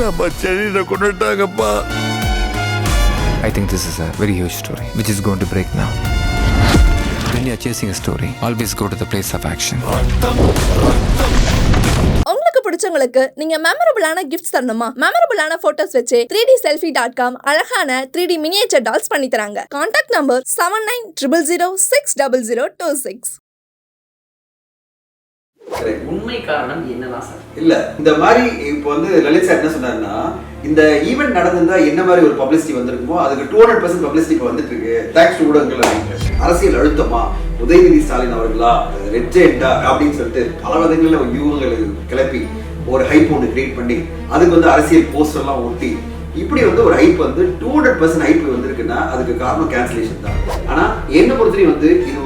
நம்ம செடியில கொண்டுட்டாங்கப்பா I think this is a very huge story, which is going to break now. When you're chasing a story, always go to the place of action. உங்களுக்கு பிடிச்சவங்களுக்கு நீங்க மெமரபிளான gifts தரணுமா மெமரபிளான photos வச்சு three D selfie dot com அழகான three D miniature dolls பண்ணி தராங்க contact number seven nine triple zero six double zero two six உண்மை காரணம் என்னதான் சார்? இல்ல இந்த மாதிரி இப்போ வந்து லலித் சார் என்ன சொன்னாருன்னா இந்த ஈவெண்ட் நடந்திருந்தா என்ன மாதிரி ஒரு பப்ளிசிட்டி வந்திருக்குமோ அதுக்கு டூ ஹண்ட்ரட் பர்சன்ட் பப்ளிசிட்டி இப்போ வந்துட்டு இருக்கு தேங்க்ஸ் ஊடகங்கள் அரசியல் அழுத்தமா? உதயநிதி ஸ்டாலின் அவர்களா? ரெட்ஜெண்டா அப்படின்னு சொல்லிட்டு பல விதங்களில் யூகங்கள் கிளப்பி ஒரு ஹைப் ஒன்று கிரியேட் பண்ணி அதுக்கு வந்து அரசியல் போஸ்டர் எல்லாம் ஒட்டி இப்படி வந்து ஒரு ஹைப் வந்து டூ ஹண்ட்ரட் பர்சன்ட் ஹைப் வந்திருக்குன்னா அதுக்கு காரணம் கேன்சலேஷன் தான். ஆனா என்ன பொறுத்தவரையும் வந்து இது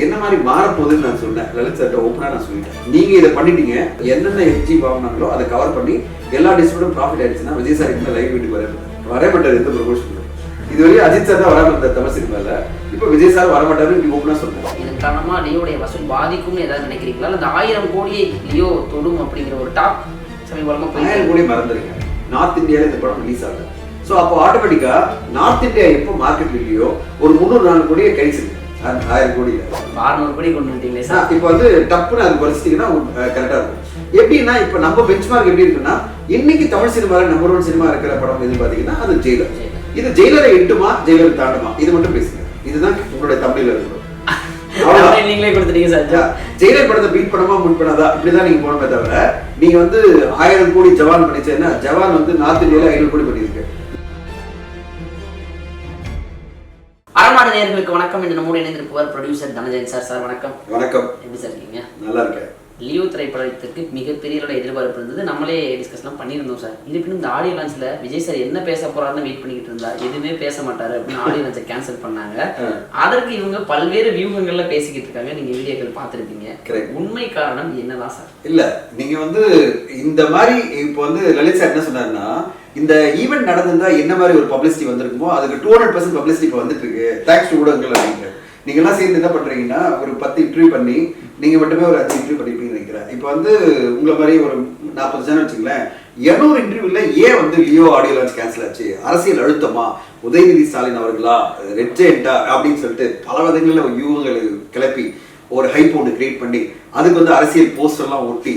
என்ன மாதிரி மாறப்போகுதுன்னு நான் சொன்னேன் லலித் சார்ட்ட ஓப்பனா நான் சொல்லிட்டேன். நீங்க இதை பண்ணிட்டீங்க என்னென்ன எஃப்ஜி வாங்கினாங்களோ அதை கவர் பண்ணி எல்லா டிஸ்ட்ரிபியூட்டும் ப்ராஃபிட் ஆயிடுச்சுன்னா விஜய் சார் இந்த லைவ் வீட்டுக்கு வர வரமாட்டார் எந்த ப்ரொமோஷன் இதுவரையும் அஜித் சார் தான் வராம இருந்தார் தமிழ் சினிமால இப்போ விஜய் சார் வரமாட்டாரு இப்படி ஓப்பனா சொல்றேன் இதன் காரணமா லியோடைய வசூல் பாதிக்கும்னு ஏதாவது நினைக்கிறீங்களா? அந்த ஆயிரம் கோடியை லியோ தொடும் அப்படிங்கிற ஒரு டாப் சமீபமா ஆயிரம் கோடி மறந்துருங்க. நார்த் இந்தியால இந்த படம் ரிலீஸ் ஆகுது. ஸோ அப்போ ஆட்டோமேட்டிக்கா நார்த் இந்தியா எப்போ மார்க்கெட் இல்லையோ ஒரு முந்நூறு நாலு கோடியை கழிச்சிருக்கு ஆயிரம் கோடியில அறுநூறு கோடி கொண்டு வந்துட்டீங்களே சார். இப்போ வந்து டப்புன்னு அது குறைச்சிட்டிங்கன்னா கரெக்டாக இருக்கும். எப்படின்னா இப்போ நம்ம பெஞ்ச் மார்க் எப்படி இருக்குன்னா இன்னைக்கு தமிழ் சினிமாவில் நம்பர் ஒன் சினிமா இருக்கிற படம் எது பார்த்தீங்கன்னா அது ஜெயிலர். இது ஜெயிலரை எட்டுமா ஜெயிலர் தாண்டுமா? இது மட்டும் பேசுங்க. இதுதான் உங்களுடைய தமிழில். தமிழ் நீங்களே கொடுத்துட்டீங்க சார். ஜெயிலர் படத்தை பீட் பண்ணமா முன் பண்ணாதா? இப்படிதான் நீங்க போனமே தவிர நீங்க வந்து ஆயிரம் கோடி ஜவான் பண்ணிச்சேன்னா ஜவான் வந்து நார்த் ஐநூறு கோடி பண்ணியிருக்கு அறமாடு நேயர்களுக்கு வணக்கம். என்று நம்மோடு இணைந்திருப்பவர் ப்ரொடியூசர் தனஜயன் சார். சார் வணக்கம். வணக்கம். எப்படி சார் இருக்கீங்க? நல்லா இருக்கேன். லியோ திரைப்படத்துக்கு மிகப்பெரிய எதிர்பார்ப்பு இருந்தது. நம்மளே டிஸ்கஸ்லாம் பண்ணியிருந்தோம் சார். இருப்பினும் இந்த ஆடியோ லான்ச்ல விஜய் சார் என்ன பேச போறாருன்னு வெயிட் பண்ணிக்கிட்டு இருந்தா எதுவுமே பேச மாட்டாரு அப்படின்னு ஆடியோ லான்ச்சை கேன்சல் பண்ணாங்க. அதற்கு இவங்க பல்வேறு வியூகங்கள்ல பேசிக்கிட்டு இருக்காங்க. நீங்க வீடியோக்கள் பார்த்திருப்பீங்க. உண்மை காரணம் என்னதான் சார்? இல்ல நீங்க வந்து இந்த மாதிரி இப்போ வந்து லலித் சார் என்ன சொன்னாருன்னா இந்த ஈவெண்ட் நடந்திருந்தா என்ன மாதிரி ஒரு பப்ளிசிட்டி வந்திருக்குமோ அதுக்கு டூ ஹண்ட்ரட் பர்சன்ட் பப்ளிசிட்டி இப்போ வந்துட்டு இருக்கு தேங்க்ஸ் ஊடகங்கள் அப்படின்னு நீங்க எல்லாம் சேர்ந்து என்ன பண்றீங்கன்னா ஒரு பத்து இன்டர்வியூ பண்ணி நீங்க மட்டுமே ஒரு அஞ்சு இன்டர்வியூ பண்ணிருப்பீங்கன்னு நினைக்கிறேன். இப்போ வந்து உங்களை மாதிரி ஒரு நாற்பது ஜனம் வச்சுங்களேன் இருநூறு இன்டர்வியூல ஏன் வந்து லியோ ஆடியோ லான்ச் கேன்சல் ஆச்சு? அரசியல் அழுத்தமா? உதயநிதி ஸ்டாலின் அவர்களா? ரெட்ஜெண்டா அப்படின்னு சொல்லிட்டு பல விதங்களில் யூகங்களை கிளப்பி ஒரு ஹைப் ஒன்று கிரியேட் பண்ணி அதுக்கு வந்து அரசியல் போஸ்டர்லாம் ஒட்டி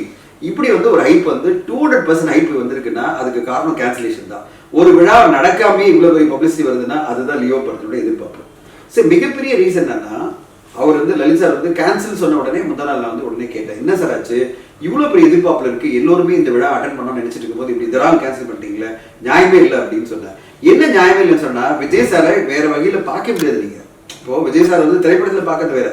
இப்படி வந்து ஒரு ஹைப் வந்து டூ ஹண்ட்ரட் பர்சன்ட் ஹைப் வந்திருக்குன்னா அதுக்கு காரணம் கேன்சலேஷன் தான். ஒரு விழா நடக்காமே இவ்வளவு பெரிய பப்ளிசிட்டி வருதுன்னா அதுதான் லியோ படத்தோட எதிர்பார்ப்பு. சரி மிகப்பெரிய ரீசன் என்னன்னா அவர் வந்து லலித் சார் வந்து கேன்சல் சொன்ன உடனே முதல் நாள் நான் வந்து உடனே கேட்டேன் என்ன சார் ஆச்சு? இவ்வளோ பெரிய எதிர்பார்ப்புல இருக்கு எல்லோருமே இந்த விழா அட்டன் பண்ணணும்னு நினைச்சிட்டு இருக்கும்போது இப்படி இதெல்லாம் கேன்சல் பண்ணிட்டீங்களே நியாயமே இல்லை அப்படின்னு சொன்னேன் என்ன நியாயமே இல்லைன்னு சொன்னா விஜய் சாரை வேற வகையில பார்க்க முடியாது நீங்க. இப்போ விஜய் சார் வந்து திரைப்படத்துல பார்க்கறது வேற.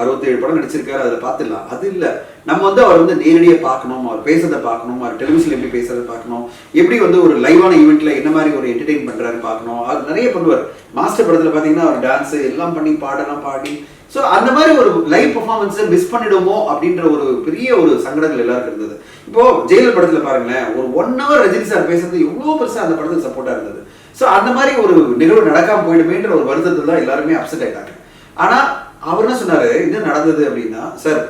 அறுபத்தேழு படம் நடிச்சிருக்காரு அதில் பார்த்துடலாம் அது இல்லை. நம்ம வந்து அவர் வந்து நேரடியாக பார்க்கணும் அவர் பேசுறதை பார்க்கணும் அவர் டெலிவிஷன்ல எப்படி பேசுறதை பார்க்கணும் எப்படி வந்து ஒரு லைவான ஈவெண்ட்ல என்ன மாதிரி ஒரு என்டர்டெயின் பண்றாரு பார்க்கணும். அவர் நிறைய பண்ணுவார். மாஸ்டர் படத்தில் பார்த்தீங்கன்னா அவர் டான்ஸ் எல்லாம் பண்ணி பாடலாம் பாடி. ஸோ அந்த மாதிரி ஒரு லைவ் பர்ஃபார்மன்ஸை மிஸ் பண்ணிடுமோ அப்படின்ற ஒரு பெரிய ஒரு சங்கடங்கள் எல்லாருக்கும் இருந்தது. இப்போ ஜெயிலர் படத்தில் பாருங்களேன் ஒரு ஒன் ஹவர் ரஜினி சார் பேசுறது எவ்வளோ பெருசாக அந்த படத்துக்கு சப்போர்ட்டாக இருந்தது. ஸோ அந்த மாதிரி ஒரு நிகழ்வு நடக்காமல் போயிடுமேன்ற ஒரு வருத்தத்தில் தான் எல்லாருமே அப்செட் ஆயிட்டாங்க. ஆனால் அவர் என்ன சொன்னாரு? என்ன நடந்தது அப்படின்னா சார்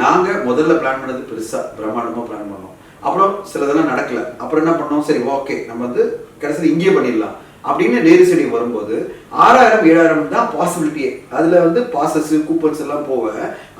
நாங்க முதல்ல பிளான் பண்ணது பெருசா பிரம்மாண்டமா பிளான் பண்ணோம். அப்புறம் சிலதெல்லாம் நடக்கல. அப்புறம் என்ன பண்ணோம்? சரி ஓகே நம்ம வந்து கடைசியில் இங்கேயே பண்ணிடலாம். அப்படின்னு நேரு ஸ்டேடியம் வரும்போது ஆறாயிரம் ஏழாயிரம் தான் பாசிபிலிட்டியே அதுல வந்து பாசஸ் கூப்பன்ஸ் எல்லாம் போக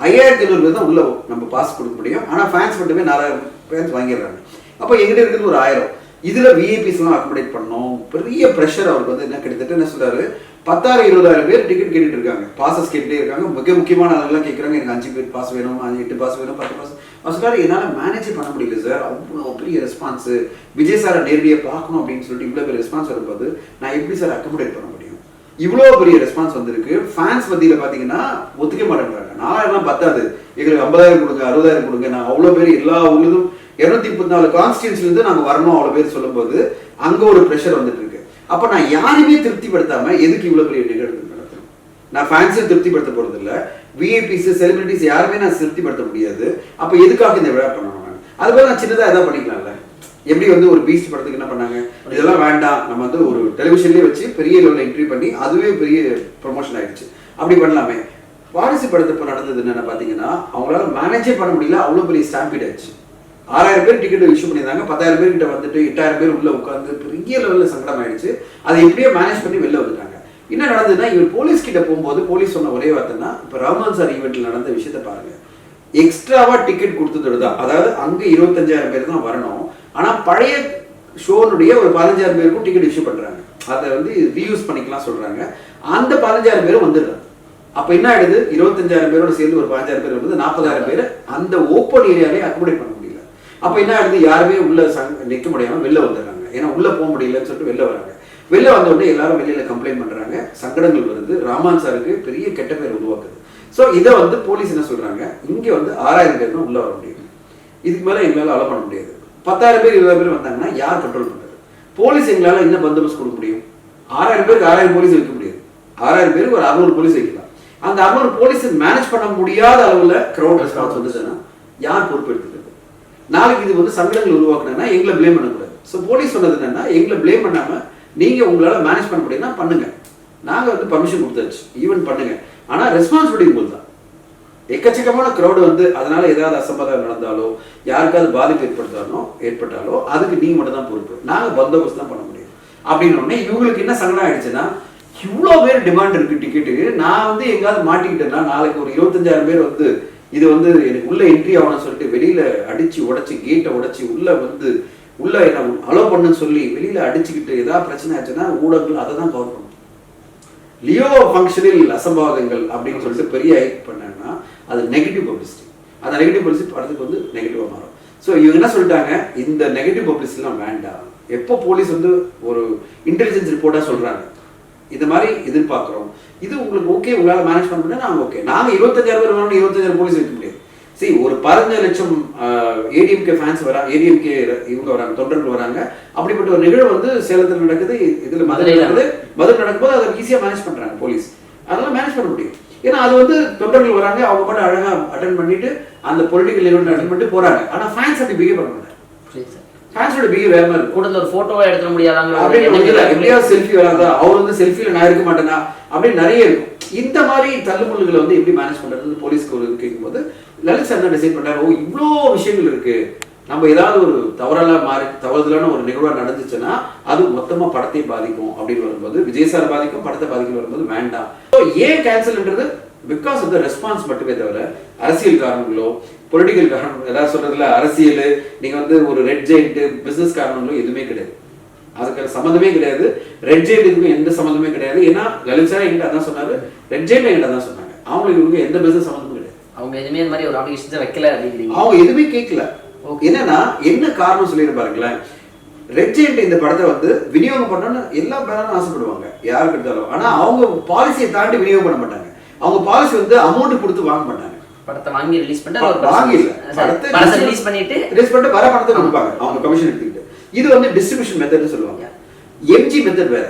ஐயாயிரத்தி ஐநூறு தான் உள்ள நம்ம பாஸ் கொடுக்க முடியும். ஆனா ஃபேன்ஸ் மட்டுமே நாலாயிரம் ஃபேன்ஸ் வாங்கிடுறாங்க. அப்போ எங்கிட்ட இருக்கிறது ஒரு ஆயிரம். இதுல விஐபிஸ் எல்லாம் அக்கமடேட் பண்ணோம். பெரிய ப்ரெஷர் அவருக்கு வந்து என்ன கிட்டத்தட்ட என்ன சொல்றாரு? பத்தாயிரம் இருபதாயிரம் பேர் டிக்கெட் கேட்டுட்டு இருக்காங்க பாசஸ் கேட்டுட்டே இருக்காங்க. மிக முக்கியமான ஆளுங்கெல்லாம் கேட்குறாங்க. எனக்கு அஞ்சு பேர் பாஸ் வேணும் அஞ்சு எட்டு பாஸ் வேணும் பத்து பாஸ் அவர் என்னால் மேனேஜ் பண்ண முடியல சார் அவ்வளோ பெரிய ரெஸ்பான்ஸ் விஜய் சாரை நேரடியாக பார்க்கணும் அப்படின்னு சொல்லிட்டு இவ்வளோ பெரிய ரெஸ்பான்ஸ் வரும்போது நான் எப்படி சார் அக்கமடேட் பண்ண முடியும்? இவ்வளோ பெரிய ரெஸ்பான்ஸ் வந்திருக்கு. ஃபேன்ஸ் மத்தியில் பார்த்தீங்கன்னா ஒத்துக்க மாட்டேங்கிறாங்க நாலாயிரம்லாம் பத்தாது. எங்களுக்கு ஐம்பதாயிரம் கொடுங்க அறுபதாயிரம் கொடுங்க. நான் அவ்வளோ பேர் எல்லா ஊர்லதும் இருநூத்தி முப்பத்தி நாலு கான்ஸ்டியூன்ஸ்லேருந்து நாங்கள் வரணும் அவ்வளோ பேர் சொல்லும்போது அங்கே ஒரு ப்ரெஷர் வந்துட்டு இருக்கு அப்போ நான் யாரையுமே திருப்திப்படுத்தாம எதுக்கு இவ்வளோ பெரிய நிகழ்வு நடத்தணும்? நான் ஃபேன்ஸை திருப்திப்படுத்த போறது இல்ல விஐபிஸ் செலிபிரிட்டிஸ் யாருமே நான் திருப்திப்படுத்த முடியாது. அப்போ எதுக்காக இந்த விழா பண்ணணும் நான்? அது போல நான் சின்னதாக எதாவது பண்ணிக்கலாம்ல. எப்படி வந்து ஒரு பீஸ்ட் படத்துக்கு என்ன பண்ணாங்க? இதெல்லாம் வேண்டாம். நம்ம வந்து ஒரு டெலிவிஷன்லேயே வச்சு பெரிய லெவலில் என்ட்ரி பண்ணி அதுவே பெரிய ப்ரொமோஷன் ஆயிடுச்சு. அப்படி பண்ணலாமே. வாரிசு படத்தை இப்போ நடந்தது என்னென்ன பார்த்தீங்கன்னா அவங்களால மேனேஜே பண்ண முடியல. அவ்வளோ பெரிய ஸ்டாம்பீட் ஆயிடுச்சு. ஆறாயிரம் பேர் டிக்கெட் இஷ்யூ பண்ணியிருந்தாங்க. பத்தாயிரம் பேர் கிட்ட வந்துட்டு எட்டாயிரம் பேர் உள்ள உட்காந்து பெரிய லெவலில் சங்கடம் ஆயிடுச்சு. அதை எப்படியோ மேனேஜ் பண்ணி வெளில வந்துட்டாங்க. என்ன நடந்ததுன்னா இவர் போலீஸ் கிட்ட போகும்போது போலீஸ் சொன்ன ஒரே வார்த்தைன்னா இப்போ ரஹ்மான் சார் ஈவெண்ட்ல நடந்த விஷயத்த பாருங்க. எக்ஸ்ட்ராவா டிக்கெட் கொடுத்ததோட தான். அதாவது அங்க இருபத்தஞ்சாயிரம் பேர் தான் வரணும். ஆனா பழைய ஷோனுடைய ஒரு பதினஞ்சாயிரம் பேருக்கும் டிக்கெட் இஷ்யூ பண்றாங்க. அதை வந்து ரீயூஸ் பண்ணிக்கலாம் சொல்றாங்க. அந்த பதினஞ்சாயிரம் பேரும் வந்துடுறாங்க. அப்ப என்ன ஆயிடுது? இருபத்தஞ்சாயிரம் பேரோட சேர்ந்து ஒரு பதினஞ்சாயிரம் பேர் வந்து நாற்பதாயிரம் பேர் அந்த ஓப்பன் ஏரியாலே அக்கோமடேட் பண்ணுவாங்க அப்ப என்ன ஆயிடுது? யாருமே உள்ள சங்க- நிக்க முடியாம வெளில வந்துடுறாங்க. ஏன்னா உள்ள போக முடியலன்னு சொல்லிட்டு வெளில வராங்க. வெளில வந்த உடனே எல்லாரும் வெளியில கம்ப்ளைண்ட் பண்றாங்க. சங்கடங்கள் வருது. ராமான் சாருக்கு பெரிய கெட்ட பேர் உருவாக்குது. சோ இதை வந்து போலீஸ் என்ன சொல்றாங்க? இங்க வந்து ஆறாயிரம் பேர் தான் உள்ள வர முடியும். இதுக்கு மேல எங்களால அலோ பண்ண முடியாது. பத்தாயிரம் பேர் இருபது பேர் வந்தாங்கன்னா யார் கண்ட்ரோல் பண்றது? போலீஸ் எங்களால என்ன பந்தோபஸ்து கொடுக்க முடியும்? ஆறாயிரம் பேருக்கு ஆறாயிரம் போலீஸ் வைக்க முடியாது. ஆறாயிரம் பேருக்கு ஒரு அறுநூறு போலீஸ் வைக்கலாம். அந்த அறுநூறு போலீஸ் மேனேஜ் பண்ண முடியாத அளவுல கிரௌட் ரெஸ்பான்ஸ் வந்துச்சுன்னா யார் பொறுப்பெடுத்துக்கிறது நாளைக்கு இது வந்து சங்கடங்கள் உருவாக்குனா எங்களை பிளேம் பண்ணக்கூடாது. ஸோ போலீஸ் சொன்னது என்னன்னா எங்களை பிளேம் பண்ணாமல் நீங்கள் உங்களால் மேனேஜ் பண்ண முடியும்னா பண்ணுங்க. நாங்கள் வந்து பர்மிஷன் கொடுத்தாச்சு. ஈவன் பண்ணுங்க. ஆனால் ரெஸ்பான்சிபிலிட்டி உங்களுக்கு தான் எக்கச்சக்கமான க்ரௌடு வந்து அதனால ஏதாவது அசம்பாதம் நடந்தாலோ யாருக்காவது பாதிப்பு ஏற்படுத்தாலோ ஏற்பட்டாலோ அதுக்கு நீங்க மட்டும் தான் பொறுப்பு. நாங்கள் பந்தோபஸ்து தான் பண்ண முடியும். அப்படின்னு உடனே இவங்களுக்கு என்ன சங்கடம் ஆயிடுச்சுன்னா இவ்வளோ பேர் டிமாண்ட் இருக்கு டிக்கெட்டுக்கு நான் வந்து எங்காவது மாட்டிக்கிட்டேன்னா நாளைக்கு ஒரு இருபத்தஞ்சாயிரம் பேர் வந்து இது வந்து எனக்கு உள்ள என்ட்ரி ஆகணும்னு சொல்லிட்டு வெளியில அடிச்சு உடைச்சு கேட்டை உடைச்சு உள்ள வந்து உள்ள என்ன அலோ பண்ணுன்னு சொல்லி வெளியில அடிச்சுக்கிட்டு ஏதாவது பிரச்சனை ஆச்சுன்னா ஊடகங்கள் அதை தான் கவர் பண்ணும். லியோ ஃபங்க்ஷனில் அசம்பாவிதங்கள் அப்படின்னு சொல்லிட்டு பெரிய ஹைக் பண்ணாங்கன்னா அது நெகட்டிவ் பப்ளிசிட்டி அந்த நெகட்டிவ் பப்ளிசிட்டி படத்துக்கு வந்து நெகட்டிவாக மாறும். ஸோ இவங்க என்ன சொல்லிட்டாங்க? இந்த நெகட்டிவ் பப்ளிசிட்டிலாம் வேண்டாம். எப்போ போலீஸ் வந்து ஒரு இன்டெலிஜென்ஸ் ரிப்போர்ட்டாக சொல்றாங்க? இந்த மாதிரி எதிர்பார்க்குறோம். இது உங்களுக்கு ஓகே உங்களால் மேனேஜ் பண்ண முடியும் நாங்கள் ஓகே நாங்கள் இருபத்தஞ்சாயிரம் பேர் வரணும் இருபத்தஞ்சாயிரம் போலீஸ் வைக்க முடியாது. சரி ஒரு பதினஞ்சு லட்சம் ஏடிஎம்கே ஃபேன்ஸ் வரா ஏடிஎம்கே இவங்க வராங்க தொண்டர்கள் வராங்க. அப்படிப்பட்ட ஒரு நிகழ்வு வந்து சேலத்தில் நடக்குது. இதுல மதுரை நடக்குது. மதுரை நடக்கும்போது அதை ஈஸியாக மேனேஜ் பண்றாங்க போலீஸ் அதெல்லாம் மேனேஜ் பண்ண முடியும். ஏன்னா அது வந்து தொண்டர்கள் வராங்க அவங்க மட்டும் அழகா அட்டன் பண்ணிட்டு அந்த பொலிட்டிக்கல் ஈவெண்ட் அட்டன் பண்ணிட்டு போறாங்க. ஆனா ஃபேன்ஸ் அப்படி பிஹேவ் பண்ண மாட்டாங்க. ஃபேன்ஸோட பிஹேவ் வேற மாதிரி கூட்டத்தில் ஒரு போட்டோவை எடுத்துட இல்லை. எப்படியாவது செல்ஃபி வராதா? அவர் வந்து செல்ஃபில நான் இருக்க மாட்டேனா? அப்படின்னு நிறைய இருக்கும். இந்த மாதிரி தள்ளுமுள்ளுகளை வந்து எப்படி மேனேஜ் பண்றது போலீஸ்க்கு ஒரு கேட்கும்போது லலித் சார் தான் டிசைட் பண்றாரு? ஓ இவ்வளோ விஷயங்கள் இருக்கு. நம்ம ஏதாவது ஒரு தவறெல்லாம் மாறி தவறுதலான ஒரு நிகழ்வா நடந்துச்சுன்னா அது மொத்தமா படத்தை பாதிக்கும். அப்படின்னு வரும்போது விஜய் சார் பாதிக்கும் படத்தை பாதிக்கும் வரும்போது வேண்டாம். ஏன் கேன்சல்ன்றது பிகாஸ் ஆஃப் த ரெஸ்பான்ஸ் மட்டுமே தவிர அரசியல் காரணங்களோ பொலிட்டிக்கல் காரணம் ஏதாவது சொல்றதுல அரசியல் நீங்க வந்து ஒரு ரெட் ஜெயிண்ட் பிசினஸ் காரணங்களோ எதுவுமே கிடையாது. அதுக்கு சம்மந்தமே கிடையாது. ரெட் ஜெயிண்ட் இதுக்கும் எந்த சம்மந்தமே கிடையாது. ஏன்னா லலித் சார் என்கிட்ட அதான் சொன்னாரு. ரெட் ஜெயிண்ட் என்கிட்ட தான் சொன்னாங்க. அவங்களுக்கு இவங்க எந்த பிசினஸ் சம்மந்தமும் கிடையாது. அவங்க எதுவுமே இந்த மாதிரி ஒரு அப்ளிகேஷன் வைக்கல அப்படிங்கிறீங்க. அவங்க எதுவுமே கேட்கல என்னன்னா என்ன காரணம் சொல்லிடு பாருங்களேன். ரெட் ஜெயிண்ட் இந்த படத்தை வந்து விநியோகம் பண்ணணும்னு எல்லா பேரும் ஆசைப்படுவாங்க. யாருக்கு எடுத்தாலும். ஆனா அவங்க பாலிசியை தாண்டி விநியோகம் பண்ண மாட்டாங்க. அவங்க பாலிசி வந்து அமௌண்ட் கொடுத்து வாங்க மாட்டாங்க. படத்தை வாங்கி ரிலீஸ் பண்ணிட்டு வாங்கி. படத்தை படத்தை ரிலீஸ் பண்ணிட்டு ரிலீஸ் பண்ணிட்டு வர பணத்தை கொடுப்பாங்க. அவங்க கமிஷன் எடுத்துக்கிட்டு. இது வந்து டிஸ்ட்ரிபியூஷன் மெத்தட்னு சொல்லுவாங்க. எம்ஜி மெத்தட் வேற.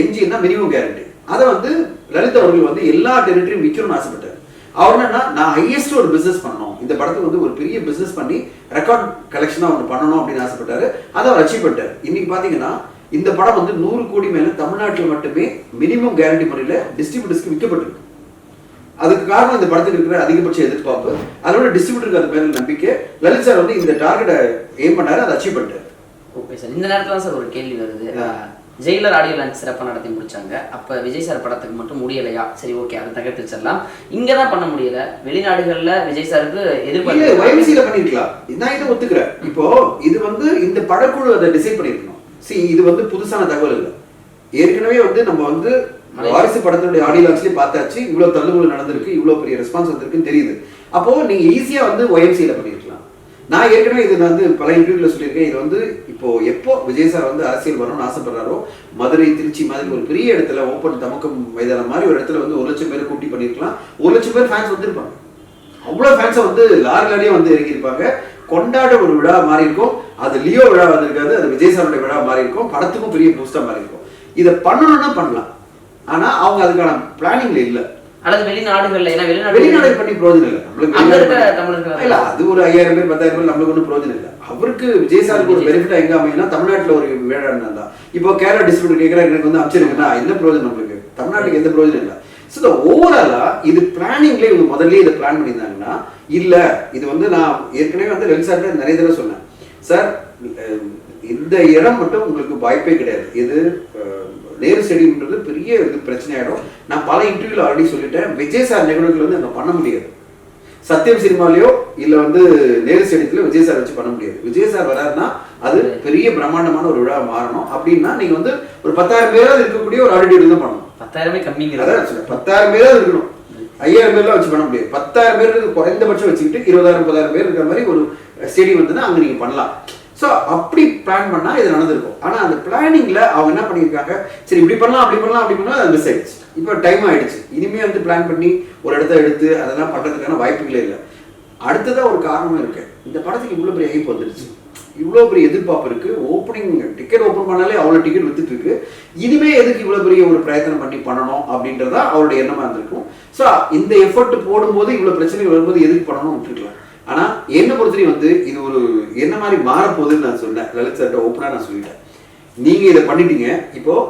எம்ஜின்னா மினிமம் கேரண்டி அதை வந்து லலித் அவர்கள் வந்து எல்லா டெரிட்டரியும் விற்கணும்னு ஆசைப்பட்டார். அவர் என்னன்னா நான் ஹையஸ்ட் ஒரு பிசினஸ் பண்ணணும். இந்த படத்துக்கு வந்து ஒரு பெரிய பிசினஸ் பண்ணி ரெக்கார்ட் கலெக்ஷனா ஒன்று பண்ணணும் அப்படின்னு ஆசைப்பட்டாரு. அதை அவர் அச்சீவ் பண்ணிட்டார். இன்னைக்கு பாத்தீங்கன்னா இந்த படம் வந்து நூறு கோடி மேல தமிழ்நாட்டில் மட்டுமே மினிமம் கேரண்டி முறையில் டிஸ்ட்ரிபியூட்டர்ஸ்க்கு விற்கப்பட்டிருக்கு அதுக்கு காரணம் இந்த படத்துக்கு இருக்கிற அதிகபட்ச எதிர்பார்ப்பு. அதோட டிஸ்ட்ரிபியூட்டருக்கு அது மேல நம்பிக்கை. லலித் சார் வந்து இந்த டார்கெட்டை எய்ம் பண்ணாரு அதை அச்சீவ் பண்ணிட்டாரு. Okay sir. இந்த நேரத்துல சார் ஒரு கேள்வி வருது. ஜெயிலர் ஆடியோ லான்ச் சிறப்பாக நடத்தி முடிச்சாங்க. அப்ப விஜய் சார் படத்துக்கு மட்டும் முடியலையா? சரி ஓகே அதை தகர்த்து வச்சிடலாம் இங்க தான் பண்ண முடியல. வெளிநாடுகள்ல விஜய் சாருக்கு எதிர்பார்ப்பு YMCA ல பண்ணிருக்கலாம் நான் இதை ஒத்துக்கிறேன் இப்போ இது வந்து இந்த படக்குழு அதை டிசைட் பண்ணிருக்கணும் see இது வந்து புதுசான தகவல் இல்ல. ஏற்கனவே வந்து நம்ம வந்து வாரிசு படத்தினுடைய ஆடியோ ஆக்சுவலி பார்த்தாச்சு. இவ்வளவு தள்ளுமுள்ள நடந்திருக்கு இவ்வளவு பெரிய ரெஸ்பான்ஸ் வந்திருக்குன்னு தெரியுது. அப்போ நீங்க ஈஸியா வந்து YMCA ல பண்ணிருக்கலாம். நான் ஏற்கனவே இது நான் வந்து பல இன்டர்வியூல சொல்லியிருக்கேன். இது வந்து இப்போ எப்போ விஜய் சார் வந்து அரசியல் வரணும்னு ஆசைப்படுறாரோ மதுரை திருச்சி மாதிரி ஒரு பெரிய இடத்துல ஓப்பன் தமக்கம் மைதானம் மாதிரி ஒரு இடத்துல வந்து ஒரு லட்சம் பேர் கூட்டி பண்ணிருக்கலாம். ஒரு லட்சம் பேர் ஃபேன்ஸ் வந்திருப்பாங்க. அவ்வளோ ஃபேன்ஸை வந்து லாரி லாரியே வந்து இறங்கியிருப்பாங்க கொண்டாட ஒரு விழா மாறி இருக்கும். அது லியோ விழா வந்திருக்காது. அது விஜய் சாரோட விழா மாறி இருக்கும். படத்துக்கும் பெரிய பூஸ்டா மாறி இருக்கும். இதை பண்ணணும்னா பண்ணலாம். ஆனா அவங்க அதுக்கான பிளானிங்ல இல்ல. அல்லது வெளிநாடுகள்ல ஏன்னா வெளிநாடு வெளிநாடு பண்ணி பிரயோஜனம் இல்லை. நம்மளுக்கு இல்ல அது ஒரு ஐயாயிரம் பேர் பத்தாயிரம் பேர் நம்மளுக்கு ஒன்றும் பிரயோஜனம் இல்லை. அவருக்கு விஜய் சாருக்கு ஒரு பெனிஃபிட் எங்க அமையும்னா தமிழ்நாட்டுல ஒரு விழா தான். இப்போ கேரளா டிஸ்ட்ரிபியூட்டர் கேட்கறா எனக்கு வந்து அமைச்சிருக்குன்னா என்ன பிரயோஜனம் நம்மளுக்கு? தமிழ்நாட்டுக்கு எந்த பிரயோஜனம் இல்லை. ஸோ இந்த ஓவராலா இது பிளானிங்ல இவங்க முதல்ல இதை பிளான் பண்ணியிருந்தாங்கன்னா இல்ல இது வந்து நான் ஏற்கனவே வந்து லலித் சார்ட்ட நிறைய தடவை சொன்னேன். சார் இந்த இடம் மட்டும் உங்களுக்கு வாய்ப்பே கிடையாது. இது அஹ், நேரு ஸ்டேடியம்ன்றது பெரிய இது பிரச்சனை ஆயிடும் நான் பல இன்டர்வியூல ஆல்ரெடி சொல்லிட்டேன். விஜய் சார் நிகழ்வுகள் வந்து அங்க பண்ண முடியாது. சத்யம் சினிமாலயோ இல்ல வந்து நேரு ஸ்டேடியத்துல விஜய் சார் வச்சு பண்ண முடியாது. விஜய் சார் வராருன்னா அது பெரிய பிரம்மாண்டமான ஒரு விழா மாறணும். அப்படின்னா நீங்க வந்து ஒரு பத்தாயிரம் பேராவது இருக்கக்கூடிய ஒரு ஆடிட்டோரியம் தான் பண்ணணும். பத்தாயிரமே கம்மிங்கிறது. அதான். பத்தாயிரம் பேராவது இருக்கணும். ஐயாயிரம் பேர்லாம் வச்சு பண்ண முடியாது. பத்தாயிரம் பேருக்கு குறைந்தபட்சம் வச்சுக்கிட்டு இருபதாயிரம் முப்பதாயிரம் பேர் இருக்கிற மாதிரி ஒரு ஸ்டேடியம் வந்துன்னா அங்க நீங்க பண்ணலாம். ஸோ அப்படி பிளான் பண்ணால் இது நடந்திருக்கும். ஆனால் அந்த பிளானிங்கில் அவங்க என்ன பண்ணியிருக்காங்க? சரி இப்படி பண்ணலாம் அப்படி பண்ணலாம் அப்படி பண்ணலாம் அது மிஸ் ஆயிடுச்சு. இப்போ டைம் ஆயிடுச்சு. இனிமே வந்து பிளான் பண்ணி ஒரு இடத்த எடுத்து அதெல்லாம் பண்ணுறதுக்கான வாய்ப்புகளே இல்லை. அடுத்ததாக ஒரு காரணமும் இருக்கு. இந்த படத்துக்கு இவ்வளோ பெரிய ஹைப் வந்துருச்சு. இவ்வளோ பெரிய எதிர்பார்ப்பு இருக்கு. ஓப்பனிங் டிக்கெட் ஓப்பன் பண்ணாலே அவ்வளோ டிக்கெட் வித்துட்டு இருக்கு. இனிமே எதுக்கு இவ்வளோ பெரிய ஒரு பிரயத்தனம் பண்ணி பண்ணணும் அப்படின்றதா அவருடைய எண்ணமாக இருந்திருக்கும். ஸோ இந்த எஃபர்ட் போடும்போது இவ்வளோ பிரச்சனைகள் வரும்போது எதுக்கு பண்ணணும் விட்டுருக்கலாம். ஆனால் என்னை பொறுத்தவரையும் வந்து இது ஒரு என்ன மாதிரி மாறப்போகுதுன்னு நான் சொன்னேன் லலித் சார்ட்ட ஓப்பனாக நான் சொல்லிட்டேன். நீங்கள் இதை பண்ணிட்டீங்க. இப்போது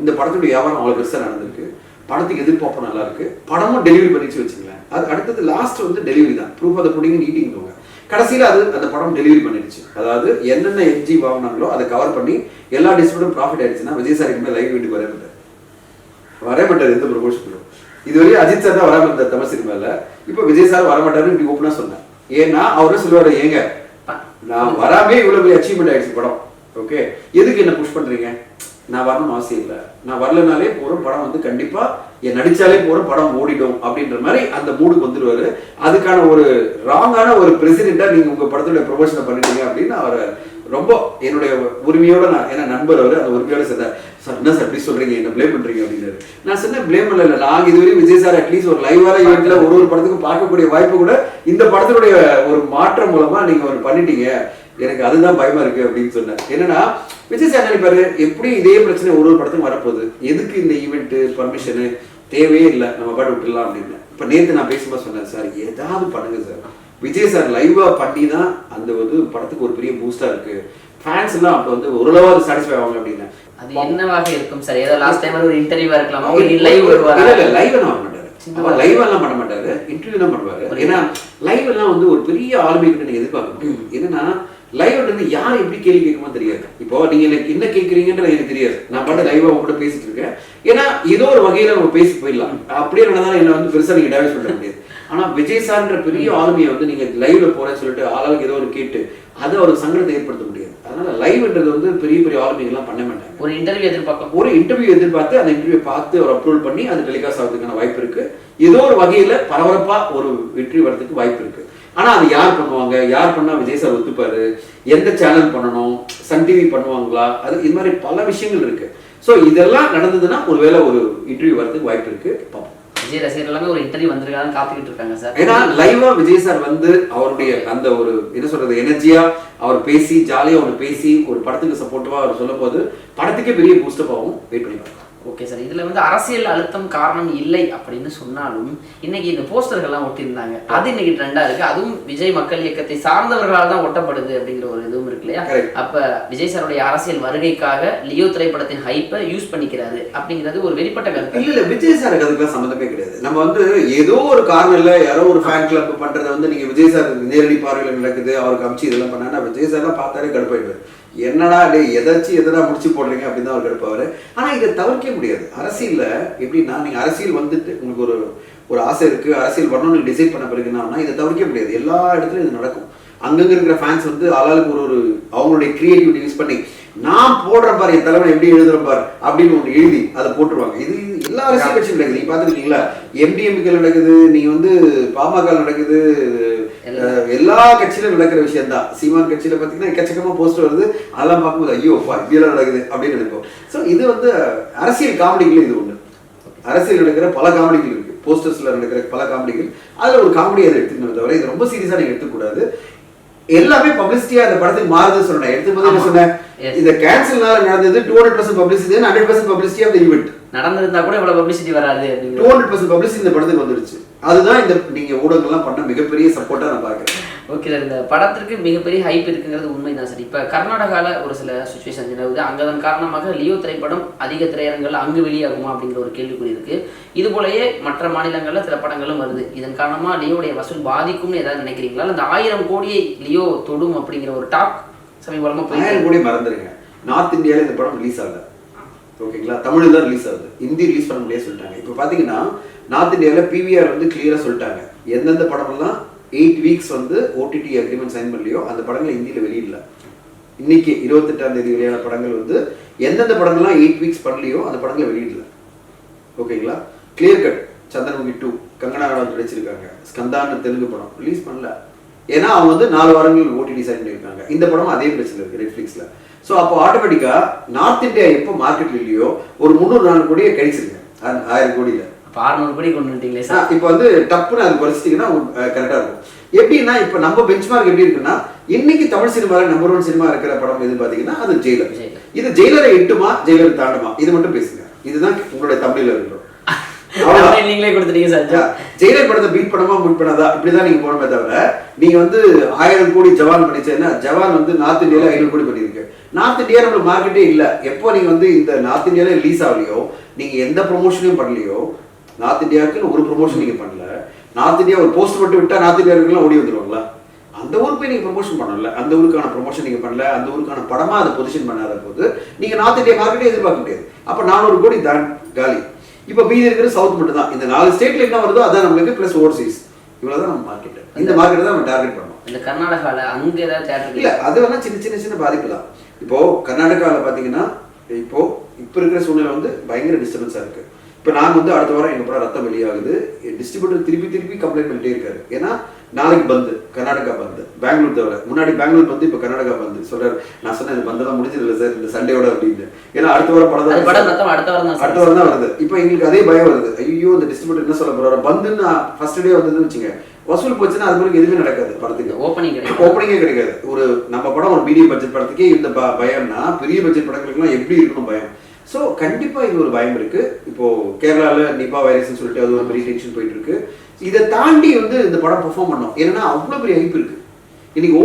இந்த படத்துடைய வியாபாரம் அவ்வளோ பெருசாக நடந்திருக்கு. படத்துக்கு எதிர்பார்ப்பு நல்லா இருக்கு. படமும் டெலிவரி பண்ணிச்சு வச்சுங்களேன் அது அடுத்தது லாஸ்ட் வந்து டெலிவரி தான். ப்ரூஃப் அதை புடிங்க நீட்டிங்க கடைசியில் அது அந்த படம் டெலிவரி பண்ணிடுச்சு. அதாவது என்னென்ன என்ஜி வாங்கினாங்களோ அதை கவர் பண்ணி எல்லா டிஸ்ட்ரிபியூட்டும் ப்ராஃபிட் ஆயிடுச்சுன்னா விஜய் சார் இனிமேல் லைவ் வீட்டுக்கு வரவே மாட்டார். வரவே மாட்டார் எந்த ப்ரொமோஷனும் இதுவரையும் அஜித் சார் தான் வராமல் இருந்தார் தமிழ் சினிமாவில் இப்போ விஜய் சார் வரமாட்டாருன்னு இப்படி ஓப்பனாக சொன்னேன். ஏன்னா அவரும் சொல்லுவாரு ஏங்க நான் வராமே இவ்வளவு பெரிய அச்சீவ்மெண்ட் ஆயிடுச்சு படம். ஓகே எதுக்கு என்ன புஷ் பண்றீங்க? நான் வரணும் அவசியம் இல்லை. நான் வரலனாலே போற படம் வந்து கண்டிப்பா என் நடிச்சாலே போற படம் ஓடிடும் அப்படின்ற மாதிரி அந்த மூடுக்கு வந்துருவாரு. அதுக்கான ஒரு ராங்கான ஒரு பிரசிடென்ட்டா நீங்க உங்க படத்துடைய ப்ரொமோஷனை பண்ணிட்டீங்க அப்படின்னு அவரை ரொம்ப என்னுடைய உரிமையோட நான் ஏன்னா நண்பர் அவர் அந்த உரிமையோட சொன்னார் சார் என்ன சார் இப்படி சொல்றீங்க? என்ன ப்ளேம் பண்றீங்க? அப்படின்னாரு. நான் சொன்னேன் ப்ளேம் பண்ணல இல்லை. நாங்க இதுவரையும் விஜய் சார் அட்லீஸ்ட் ஒரு லைவான ஈவெண்ட்ல ஒரு ஒரு படத்துக்கும் பார்க்கக்கூடிய வாய்ப்பு கூட இந்த படத்தினுடைய ஒரு மாற்றம் மூலமா நீங்க ஒரு பண்ணிட்டீங்க. எனக்கு அதுதான் பயமா இருக்கு அப்படின்னு சொன்னேன் என்னன்னா விஜய் சார் நினைப்பாரு? எப்படி இதே பிரச்சனை ஒரு ஒரு படத்துக்கும் வரப்போகுது. எதுக்கு இந்த ஈவெண்ட் பர்மிஷனு தேவையே இல்லை. நம்ம பாட்டு விட்டுடலாம் அப்படின்னு இப்ப நேத்து நான் பேசும்போது சொன்னேன் சார் ஏதாவது பண்ணுங்க சார் விஜய் சார் லைவா பண்ணி தான் அந்த வந்து படத்துக்கு ஒரு பெரிய பூஸ்டா இருக்கு. ஃபேன்ஸ் எல்லாம் அப்ப வந்து ஓரளவாவது சாட்டிஸ்ஃபை ஆவாங்க அப்படின்னு. அது என்னவாக இருக்கும் சார்? ஏதோ லாஸ்ட் டைம் ஒரு இன்டர்வியூவா இருக்கலாமா லைவ் வருவாரா? இல்ல லைவ் எல்லாம் வர மாட்டாரு. லைவ் எல்லாம் பண்ண மாட்டாரு இன்டர்வியூ தான் பண்ணுவாரு. ஏன்னா லைவ் எல்லாம் வந்து ஒரு பெரிய ஆளுமை கிட்ட நீங்க எதிர்பார்க்க முடியும் என்னன்னா லைவ் வந்து யார் எப்படி கேள்வி கேட்குமோ தெரியாது. இப்போ நீங்க எனக்கு என்ன கேட்குறீங்கன்றது எனக்கு தெரியாது. நான் பாட்டு லைவா உங்க கூட பேசிட்டு இருக்கேன். ஏன்னா ஏதோ ஒரு வகையில நம்ம பேசி போயிடலாம். அப்படியே நடந்தாலும் என்ன வந்து பெருசா நீங்க டேமேஜ் பண்ண முடியாது. ஆனா விஜய் சார்ன்ற பெரிய ஆளுமையை வந்து நீங்க லைவ்ல போறேன்னு சொல்லிட்டு ஆளாளுக்கு ஏதோ ஒரு கேட்டு அது அவருக்கு சங்கடத்தை ஏற்படுத்த முடியாது. அதனால லைவ்ன்றது வந்து பெரிய பெரிய ஆளுமைகள்லாம் பண்ண மாட்டாங்க. ஒரு இன்டர்வியூ எதிர்பார்க்கலாம் ஒரு இன்டர்வியூ எதிர்பார்த்து அந்த இன்டர்வியூ பார்த்து அவர் அப்ரூவல் பண்ணி அது டெலிகாஸ்ட் ஆகிறதுக்கான வாய்ப்பு இருக்கு. ஏதோ ஒரு வகையில பரபரப்பா ஒரு வெற்றி வரதுக்கு வாய்ப்பு இருக்கு. ஆனா அது யார் பண்ணுவாங்க? யார் பண்ணா விஜய் சார் ஒத்துப்பாரு? எந்த சேனல் பண்ணணும்? சன் டிவி பண்ணுவாங்களா? அது இது மாதிரி பல விஷயங்கள் இருக்கு. ஸோ இதெல்லாம் நடந்ததுன்னா ஒருவேளை ஒரு இன்டர்வியூ வரதுக்கு வாய்ப்பு இருக்கு. பார்ப்போம். விஜய் ரசிகர் எல்லாமே ஒரு இன்டர்வியூ வந்திருக்காங்க காத்துக்கிட்டு இருக்காங்க சார். ஏன்னா லைவா விஜய் சார் வந்து அவருடைய அந்த ஒரு என்ன சொல்றது எனர்ஜியா அவர் பேசி ஜாலியா அவர் பேசி ஒரு படத்துக்கு சப்போர்ட்டிவா அவர் சொல்லும் போது படத்துக்கே பெரிய பூஸ்டப் ஆகும் வெயிட் பண்ணி பார்க்கலாம். ஓகே சார் இதுல வந்து அரசியல் அழுத்தம் காரணம் இல்லை அப்படின்னு சொன்னாலும் இன்னைக்கு இந்த போஸ்டர்கள்லாம் ஒட்டியிருந்தாங்க. அது இன்னைக்கு ட்ரெண்டா இருக்கு. அதுவும் விஜய் மக்கள் இயக்கத்தை சார்ந்தவர்களால் தான் ஒட்டப்படுது அப்படிங்கிற ஒரு இதுவும் இருக்கு இல்லையா. அப்ப விஜய் சாருடைய அரசியல் வருகைக்காக லியோ திரைப்படத்தின் ஹைப்பை யூஸ் பண்ணிக்கிறாரு அப்படிங்கிறது ஒரு வெளிப்பட்ட கருத்து. இல்ல இல்ல. விஜய் சாருக்கு அதுக்கெல்லாம் சம்மந்தமே கிடையாது. நம்ம வந்து ஏதோ ஒரு காரணம் இல்ல யாரோ ஒரு ஃபேன் கிளப் பண்றதை வந்து நீங்க விஜய் சார் நேரடி பார்வையில நடக்குது அவருக்கு அமிச்சு இதெல்லாம் பண்ணா விஜய் சார் தான் பார்த்தாலே கடுப்பாயிடுவார். என்னடா டே எதாச்சும் எதனா முடிச்சு போடுறீங்க அப்படின்னு தான் அவர் கடுப்பாரு. ஆனால் இதை தவிர்க்க முடியாது. அரசியலில் எப்படின்னா நீங்கள் அரசியல் வந்துட்டு உங்களுக்கு ஒரு ஒரு ஆசை இருக்கு அரசியல் வரணும்னு டிசைட் பண்ண பிறகு என்ன இதை தவிர்க்க முடியாது. எல்லா இடத்துலையும் இது நடக்கும். அங்கங்க இருக்கிற ஃபேன்ஸ் வந்து ஆளாளுக்கு ஒரு ஒரு அவங்களுடைய கிரியேட்டிவிட்டி யூஸ் பண்ணி நான் போடுறேன் பாரு என் தலைவன் எப்படி எழுதுறேன் பாரு அப்படின்னு ஒன்று எழுதி அதை போட்டுருவாங்க. இது எல்லா அரசியல் கட்சியும் நடக்குது. நீங்க பார்த்துருக்கீங்களா? எம்டிஎம்கள் நடக்குது நீங்க வந்து பாமக நடக்குது எல்லா கட்சியிலும் நடக்கிற விஷயம் தான் சீமான் கட்சியில பாத்தீங்கன்னா எக்கச்சக்கமா போஸ்டர் வருது. அதெல்லாம் பார்க்கும்போது ஐயோ அப்பா இப்படியெல்லாம் நடக்குது அப்படின்னு நினைப்போம். ஸோ இது வந்து அரசியல் காமெடிகள் இது ஒண்ணு. அரசியல் நடக்கிற பல காமெடிகள் இருக்கு. போஸ்டர்ஸ்ல நடக்கிற பல காமெடிகள். அதுல ஒரு காமெடி அதை எடுத்துக்கணும் தவிர இது ரொம்ப சீரியஸா நீங்க எடுத்துக்கூடாது எல்லாமே பப்ளிசிட்டியா அந்த படத்துக்கு மாறுதுன்னு சொன்னேன். எடுத்தும்போது என்ன ஆமா. சொன்னேன். இந்த கேன்சல்னால நடந்தது two hundred percent publicity hundred percent publicity of the event நடந்திருந்தா கூட இவ்வளவு பப்ளிசிட்டி வராது டூ ஹண்ட்ரட் பர்சன்ட் பப்ளிசிட்டி இந்த படத்துக்கு வந்துருச்சு. அதுதான் இந்த நீங்க ஊடகங்கள்லாம் பண்ண மிகப்பெரிய சப்போர்ட்டா நான் பாக்குறேன் ஓகே சார் இந்த படத்திற்கு மிகப்பெரிய ஹைப் இருக்குங்கிறது உண்மைதான் சார் இப்போ கர்நாடகாவில் ஒரு சில சுச்சுவேஷன் நிலவுது. அங்கதன் காரணமாக லியோ திரைப்படம் அதிக திரையரங்கில் அங்கு வெளியாகுமா அப்படிங்கிற ஒரு கேள்விக்குறி இருக்கு. இது போலயே மற்ற மாநிலங்களில் சில படங்களும் வருது. இதன் காரணமாக லியோடைய வசூல் பாதிக்கும்னு ஏதாவது நினைக்கிறீங்களா? இந்த ஆயிரம் கோடியை லியோ தொடும் அப்படிங்கிற ஒரு டாக் சமீபமா ஆயிரம் போய் கோடி மறந்துருங்க. நார்த் இந்தியால இந்த படம் ரிலீஸ் ஆகல. ஓகேங்களா தமிழ் தான் ரிலீஸ் ஆகுது. ஹிந்தி ரிலீஸ் பண்ண முடியாது சொல்லிட்டாங்க. இப்போ பாத்தீங்கன்னா நார்த் இந்தியாவில் பிவிஆர் வந்து கிளியராக சொல்லிட்டாங்க. எந்தெந்த படமெல்லாம் எயிட் வீக்ஸ் வந்து ஓடிடி அக்ரிமெண்ட் சைன் பண்ணலையோ அந்த படங்கள் இந்தியில் வெளியிடல. இன்னைக்கு இருபத்தெட்டாம் தேதி வெளியான படங்கள் வந்து எந்தெந்த படங்கள்லாம் எயிட் வீக்ஸ் பண்ணலையோ அந்த படங்களை வெளியிடல. ஓகேங்களா? Clear cut Chandramukhi two Kangana Ranaut நடிச்சிருக்காங்க. ஸ்கந்தான்னு தெலுங்கு படம். ரிலீஸ் பண்ணல. ஏன்னா அவங்க வந்து நாலு வாரங்கள் ஓடிடி சைன் பண்ணியிருக்காங்க. இந்த படம் அதே பிரச்சனை இருக்கு நெட்ஃபிளிக்ஸ்ல ஸோ அப்போ ஆட்டோமேட்டிக்காக நார்த் இந்தியா எப்போ மார்க்கெட் இல்லையோ ஒரு முந்நூறு நாலு கோடியை கழிச்சிருங்க. ஆயிரம் கோடியில். அப்ப அறுநூறு கோடி கொண்டு வந்துட்டீங்களே சார். இப்போ வந்து டப்புன்னு அது குறைச்சிட்டிங்கன்னா கரெக்டாக இருக்கும். எப்படின்னா இப்போ நம்ம பெஞ்ச்மார்க் எப்படி இருக்குன்னா இன்னைக்கு தமிழ் சினிமாவில் நம்பர் ஒன் சினிமா இருக்கிற படம் எது பார்த்தீங்கன்னா அது ஜெயிலர். இது ஜெயிலரை எட்டுமா ஜெயிலர் தாண்டுமா? இது மட்டும் பேசுங்க. இதுதான் உங்களுடைய தமிழில். தமிழ் நீங்களே கொடுத்துட்டீங்க சார். ஜெயிலர் படத்தை பீட் பண்ணமா முட் பண்ணாதா? இப்படிதான் நீங்க போனமே தவிர நீங்க வந்து ஆயிரம் கோடி ஜவான் பண்ணிச்சேன்னா ஜவான் வந்து நார்த் இந்தியால ஐநூறு கோடி பண்ணிருக்கு நார்த் இந்தியா நம்மளுக்கு மார்க்கெட்டே இல்ல. எப்போ நீங்க வந்து இந்த நார்த் இந்தியால ரிலீஸ் ஆகலையோ நீங்க எந்த ப்ரொமோஷனையும் பண்ணலையோ நார்த் இந்தியாவுக்கு ஒரு ப்ரொமோஷன் நீங்க பண்ணல. நார்த் இந்தியா ஒரு போஸ்ட் மட்டும் விட்டா நார்த் இந்தியாவுக்குலாம் ஓடி வந்துருவாங்களா? அந்த ஊருக்கு போய் நீங்க ப்ரொமோஷன் பண்ணல அந்த ஊருக்கான ப்ரொமோஷன் நீங்க பண்ணல. அந்த ஊருக்கான படமா அதை பொசிஷன் பண்ணாத போது நீங்க நார்த் இந்தியா மார்க்கெட்டே எதிர்பார்க்க முடியாது. அப்ப நானூறு கோடி தான் காலி. இப்போ மீதி இருக்கிற சவுத் மட்டும் தான் இந்த நாலு ஸ்டேட்ல என்ன வருதோ அதான் நம்மளுக்கு பிளஸ் ஓவர்சீஸ் இவ்வளவுதான் நம்ம மார்க்கெட் இந்த மார்க்கெட் தான் நம்ம டார்கெட் பண்ணோம் இந்த கர்நாடகால அங்க ஏதாவது தேட்டர் இல்ல அது வேணா சின்ன சின்ன சின்ன பாதிப்பு தான். இப்போ கர்நாடகாவில் பாத்தீங்கன்னா இப்போ இப்போ இருக்கிற சூழ்நிலை வந்து பயங்கர டிஸ்டர்பன்ஸா இருக்கு. இப்போ நான் வந்து அடுத்த வாரம் எங்க படம் ரத்தம் வெளியாகுது. டிஸ்ட்ரிபியூட்டர் திருப்பி திருப்பி கம்ப்ளைண்ட் பண்ணிட்டே இருக்காரு. ஏன்னா நாளைக்கு பந்து கர்நாடகா பந்து பெங்களூர் தவிர. முன்னாடி பெங்களூர் பந்து இப்போ கர்நாடகா பந்து. சொல்றாரு நான் சொன்னேன் இந்த பந்தெல்லாம் முடிஞ்சது இல்லை சார் இந்த சண்டேயோட அப்படின்னு. ஏன்னா அடுத்த வாரம் படம் தான் அடுத்த வாரம் அடுத்த வாரம் தான் வருது. இப்போ எங்களுக்கு அதே பயம் வருது. ஐயோ இந்த டிஸ்ட்ரிபியூட்டர் என்ன சொல்ல போறாரு? பந்துன்னு ஃபர்ஸ்ட் டே வந்ததுன்னு வச்சுங்க வசூல் போச்சுன்னா அது மாதிரி எதுவுமே நடக்காது படத்துக்கு. ஓப்பனிங் ஓப்பனிங்கே கிடைக்காது. ஒரு நம்ம படம் ஒரு மீடியம் பட்ஜெட் படத்துக்கே இந்த பயம்னா பெரிய பட்ஜெட் படங்களுக்குலாம் எப்படி இருக்கணும் பயம்? ஸோ கண்டிப்பாக இது ஒரு பயம் இருக்கு. இப்போது கேரளாவில் நிபா வைரஸ்னு சொல்லிட்டு அது ஒரு பெரிய டென்ஷன் போயிட்டு இருக்கு இதை தாண்டி வந்து இந்த படம் பெர்ஃபார்ம் பண்ணோம். ஏன்னா அவ்வளோ பெரிய ஹைப் இருக்கு. இன்னைக்கு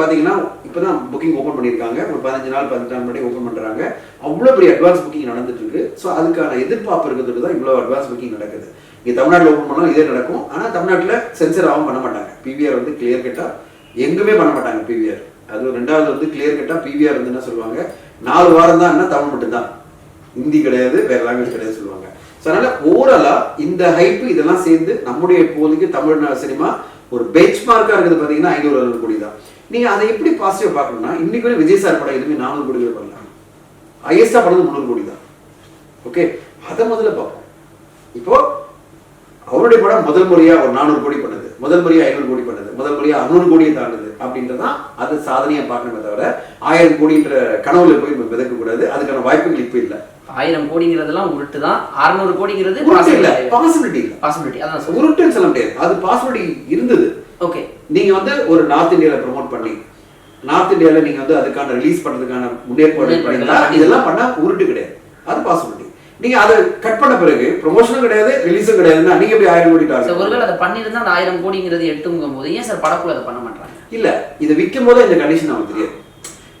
பார்த்தீங்கன்னா இப்போ தான் புக்கிங் ஓப்பன் பண்ணியிருக்காங்க. ஒரு பதினஞ்சு நாள் பதினெட்டு நாள் முன்னாடி ஓப்பன் பண்ணுறாங்க அவ்வளோ பெரிய அட்வான்ஸ் புக்கிங் நடந்துட்டு இருக்கு ஸோ அதுக்கான எதிர்பார்ப்பு இருக்கிறது தான் இவ்வளோ அட்வான்ஸ் புக்கிங் நடக்குது. இங்கே தமிழ்நாட்டில் ஓப்பன் பண்ணாலும் இதே நடக்கும். ஆனால் தமிழ்நாட்டில் சென்சர் ஆகும் பண்ண மாட்டாங்க. பிவிஆர் வந்து கிளியர் கட்டாக எங்குமே பண்ண மாட்டாங்க பிவிஆர் அது ரெண்டாவது வந்து கிளியர் கட்டாக பிவிஆர் வந்து என்ன சொல்லுவாங்க? நாலு வாரம் தான் தமிழ் மட்டும்தான். ஹிந்தி கிடையாது வேற லாங்குவேஜ் கிடையாது சொல்லுவாங்க. ஸோ அதனால ஓவராலா இந்த ஹைப் இதெல்லாம் சேர்ந்து நம்முடைய இப்போதைக்கு தமிழ் சினிமா ஒரு பெஞ்ச் இருக்குது பாத்தீங்கன்னா ஐநூறு அறுநூறு கோடி தான். நீங்க அதை எப்படி பாசிட்டிவ் பார்க்கணும்னா இன்னைக்கு வரை விஜய் சார் படம் எதுவுமே நானூறு கோடி கூட பண்ணலாம் ஹையஸ்டா படம் முந்நூறு கோடி தான். ஓகே அதை முதல்ல பார்ப்போம். இப்போ அவருடைய படம் முதல் முறையா ஒரு நானூறு கோடி பண்ணுது. முதல் முறையா ஐநூறு கோடி பண்ணுது. முதல் முறையா அறுநூறு கோடியை தாண்டுது. அப்படின்றதான் அது சாதனையா பார்க்கணுமே தவிர ஆயிரம் கோடின்ற கனவுல போய் நம்ம மிதக்க கூடாது அதுக்கான வாய்ப்புகள் இப்ப இல்லை. ஆயிரம் கோடிங்கிறதெல்லாம் உருட்டு தான் அறுநூறு கோடிங்கிறது பாசிபிலிட்டி பாசிபிலிட்டி அதான் உருட்டுன்னு சொல்ல முடியாது. அது பாசிபிலிட்டி இருந்தது. ஓகே நீங்க வந்து ஒரு நார்த் இந்தியால ப்ரோமோட் பண்ணி நார்த் இந்தியால நீங்க வந்து அதுக்கான ரிலீஸ் பண்றதுக்கான முன்னேற்பாடு முன்னேற்பாடு பண்ணீங்கன்னா பண்ணி- இதெல்லாம் பண்ணா உருட்டு கிடையாது. அது பாசிபிலிட்டி நீங்க அதை கட் பண்ண பிறகு ப்ரொமோஷனும் கிடையாது ரிலீஸும் கிடையாதுன்னா நீங்க எப்படி ஆயிரம் கோடி target ஒருவேளை அதை பண்ணியிருந்தா அந்த ஆயிரம் கோடிங்கிறது எட்டுங்கும் போது ஏன் சார் படக்குள்ள அதை பண்ண மாட்டாங்க இல்ல இதை விற்கும் போதே இந்த கண்டிஷன் அவங்களுக்கு தெரியாது.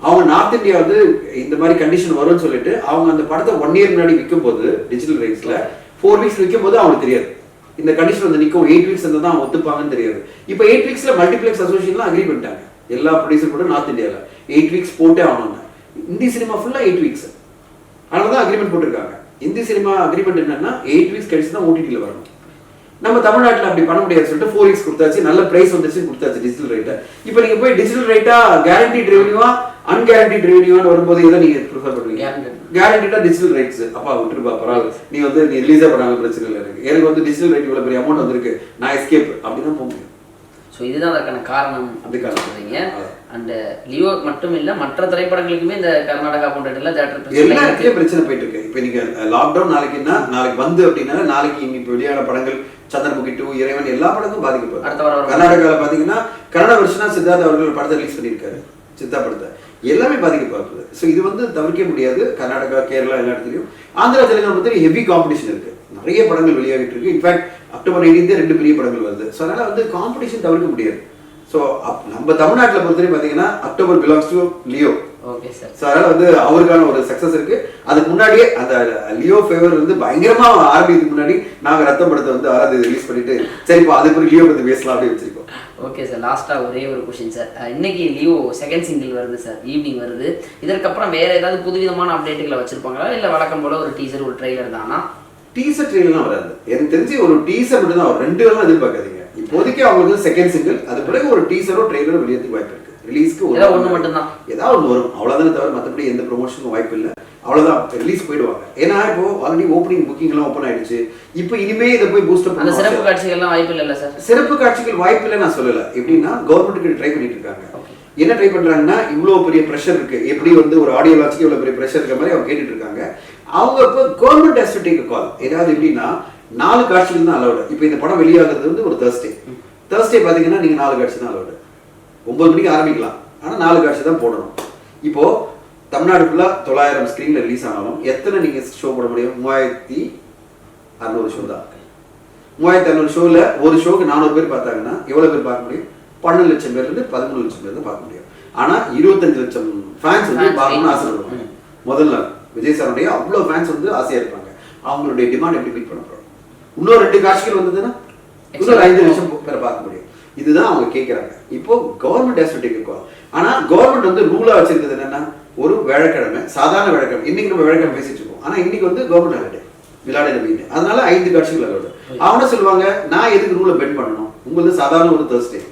அவங்க நார்த் இந்தியா வந்து இந்த மாதிரி கண்டிஷன் வரும்னு சொல்லிட்டு அவங்க அந்த படத்தை ஒன் இயர் முன்னாடி விற்கும் போது டிஜிட்டல் ரைட்ஸ்ல ஃபோர் வீக்ஸ் விற்கும் போது அவங்களுக்கு தெரியாது. இந்த கண்டிஷன் வந்து நிற்கும் எயிட் வீக்ஸ் இருந்தால் தான் ஒத்துப்பாங்கன்னு தெரியாது. இப்போ எயிட் வீக்ஸ்ல மல்டிப்ளெக்ஸ் அசோசியேஷன்லாம் அக்ரி பண்ணிட்டாங்க. எல்லா ப்ரொடியூசர் கூட நார்த் இந்தியாவில் எயிட் வீக்ஸ் போட்டே ஆகணும்னு. இந்தி சினிமா ஃபுல்லா எயிட் வீக்ஸ் அதனால தான் அக்ரிமெண்ட் போட்டிருக்காங்க. இந்தி சினிமா அக்ரிமெண்ட் என்னன்னா எயிட் வீக்ஸ் கழிச்சு தான் ஓடிடியில் வரணும். நம்ம தமிழ்நாட்டில் அப்படி பண்ண முடியாது சொல்லிட்டு ஃபோர் வீக்ஸ் கொடுத்தாச்சு. நல்ல ப்ரைஸ் வந்துச்சு கொடுத்தாச்சு டிஜிட்டல் ரைட்டை இப்போ நீங்கள் போய் டிஜிட்டல் ரைட்டாக கேரண்டி ரெவன்யூவா அன்கேரண்டிட் ரெவன்யூவான்னு வரும்போது இதை நீங்க ப்ரிஃபர் பண்ணுவீங்க. கேரண்டிட்டா டிஜிட்டல் ரைட்ஸ் அப்பா விட்டுருப்பா பரவாயில்ல நீ வந்து நீ ரிலீஸே பண்ணாலும் பிரச்சனை இல்லை எனக்கு. எனக்கு வந்து டிஜிட்டல் ரைட் இவ்வளவு பெரிய அமௌண்ட் வந்திருக்கு. நான் எஸ்கேப் அப்படிதான் போக முடியும். ஸோ இதுதான் அதற்கான காரணம் அதுக்கான சொல்றீங்க. அண்ட் லியோ மட்டும் இல்ல மற்ற திரைப்படங்களுக்குமே இந்த கர்நாடகா போன்ற இடத்துல தேட்டர் எல்லா இடத்துலயும் பிரச்சனை போயிட்டு இருக்கு இப்போ நீங்க லாக்டவுன் நாளைக்குன்னா நாளைக்கு வந்து அப்படின்னா நாளைக்கு இப்போ வெளியான படங்கள் சந்திரமுகி டூ இறைவன் எல்லா படங்களும் பாதிக்கப்படும். அடுத்த வாரம். கர்நாடகாவில் பாத்தீங்கன்னா கன்னட வருஷனா சித்தார்த் அவர்கள் படத்தை ரிலீஸ் பண்ணியிருக்காரு. சித்தா படத்தை. எல்லாமே பாதிக்கப்படுது ஸோ இது வந்து தவிர்க்க முடியாது. கர்நாடகா கேரளா எல்லா இடத்துலையும். ஆந்திரா தெலுங்கானா பொறுத்த ஹெவி காம்படிஷன் இருக்கு. நிறைய படங்கள் வெளியாகிட்டு இருக்கு. இன்ஃபேக்ட் அக்டோபர் 18 ரெண்டு பெரிய படங்கள் வருது. ஸோ அதனால வந்து காம்படிஷன் தவிர்க்க முடியாது. ஸோ நம்ம தமிழ்நாட்டில் பொறுத்தவரை பார்த்தீங்கன்னா October belongs to Leo so அதனால வந்து அவருக்கான ஒரு சக்சஸ் இருக்கு. அதுக்கு முன்னாடியே அந்த லியோ ஃபேவர் வந்து பயங்கரமா ஆரம்பிக்கிறதுக்கு முன்னாடி நாங்க ரத்தம் படத்தை வந்து ஆறாம் தேதி ரிலீஸ் பண்ணிட்டு சரிப்பா அதுக்கு ஒரு லியோ பத்தி பேசலாம் அப்படின்னு வச்சிருக்கோம். ஓகே சார் லாஸ்ட்டாக ஒரே ஒரு கொஷின் சார் இன்னைக்கு லியோ செகண்ட் சிங்கிள் வருது சார் ஈவினிங் வருது. இதற்கப்புறம் வேற ஏதாவது புதுவிதமான அப்டேட்டுகளை வச்சிருப்பாங்களா? இல்லை வழக்கம் போல ஒரு டீசர் ஒரு ட்ரெய்லர் தானா? டீசர் ட்ரெயிலாம் வராது. எனக்கு தெரிஞ்சு ஒரு டீசர் மட்டும் தான் ரெண்டு எல்லாம் எதிர்பார்க்காதீங்க. இப்போதைக்கு அவங்களுக்கு செகண்ட் சிங்கிள் அது பிறகு ஒரு டீசரோ ட்ரெயிலரோ வெளியேறதுக்கு வாய்ப்பு ரிலீஸ்க்கு ஏதாவது ஒண்ணு மட்டும்தான். ஏதாவது ஒன்று வரும். அவ்வளோதானே தவிர மற்றபடி எந்த ப்ரொமோஷனுக்கும் வாய்ப்பு இல்லை. அவ்வளோதான் ரிலீஸ் போயிடுவாங்க. ஏன்னா இப்போ ஆல்ரெடி ஓப்பனிங் புக்கிங் எல்லாம் ஓப்பன் ஆயிடுச்சு. இப்போ இனிமே இதை போய் பூஸ்ட் அந்த சிறப்பு காட்சிகள்லாம் வாய்ப்பு இல்லைல்ல சார் சிறப்பு காட்சிகள் வாய்ப்பு இல்லை நான் சொல்லல. எப்படின்னா கவர்மெண்ட்டுக்கு ட்ரை பண்ணிட்டு இருக்காங்க. என்ன ட்ரை பண்றாங்கன்னா இவ்வளோ பெரிய ப்ரெஷர் இருக்கு. எப்படி வந்து ஒரு ஆடியோ லான்ச்சுக்கு இவ்வளோ பெரிய ப்ரெஷர் இருக்க மாதிரி அவங்க கேட்டுட்டு இருக்காங்க. அவங்க இப்போ government has to take call ஏதாவது எப்படின்னா நாலு காட்சிகள் தான் அலௌடு இப்போ இந்த படம் வெளியாகிறது வந்து ஒரு தேர்ஸ்டே தேர்ஸ்டே பார்த்தீங்கன்னா நீங்க நாலு காட்சி தான் அலௌடு ஒன்பது மணிக்கு ஆரம்பிக்கலாம். ஆனால் நாலு காட்சி தான் போடணும். இப்போ தமிழ்நாடு ஃபுல்லாக தொள்ளாயிரம் ஸ்க்ரீனில் ரிலீஸ் ஆனாலும் எத்தனை நீங்க ஷோ போட முடியும்? மூவாயிரத்தி அறுநூறு ஷோ தான். மூவாயிரத்தி அறுநூறு ஷோவில் ஒரு ஷோக்கு நானூறு பேர் பார்த்தாங்கன்னா எவ்வளோ பேர் பார்க்க முடியும்? பன்னெண்டு லட்சம் பேர்லேருந்து பதிமூணு லட்சம் பேர் தான் பார்க்க முடியும். ஆனால் இருபத்தஞ்சு லட்சம் ஃபேன்ஸ் வந்து பார்க்கணும்னு ஆசைப்படுவாங்க. முதல் நாள் விஜய் சாருடைய அவ்வளோ ஃபேன்ஸ் வந்து ஆசையாக இருப்பாங்க. அவங்களுடைய டிமாண்ட் எப்படி மீட் பண்ண போகிறோம் இன்னொரு ரெண்டு காட்சிகள் வந்ததுன்னா இன்னொரு ஐந்து லட்சம் பேரை பார்க்க முடியும். இதுதான் அவங்க கேட்குறாங்க இப்போ government has to take call ஆனால் கவர்மெண்ட் வந்து ரூலாக வச்சிருக்கிறது என்னன்னா ஒரு வியாழக்கிழமை சாதாரண வியாழக்கிழமை இன்னைக்கு நம்ம வியாழக்கிழமை பேசிட்டு இருக்கோம். ஆனால் இன்னைக்கு வந்து கவர்மெண்ட் ஹாலிடே விளையாட நவீன் அதனால ஐந்து காட்சிகள் அலோடு அவங்க சொல்லுவாங்க? நான் எதுக்கு ரூலை பெண்ட் பண்ணணும்? உங்களுக்கு சாதாரண ஒரு தேர்ஸ்டே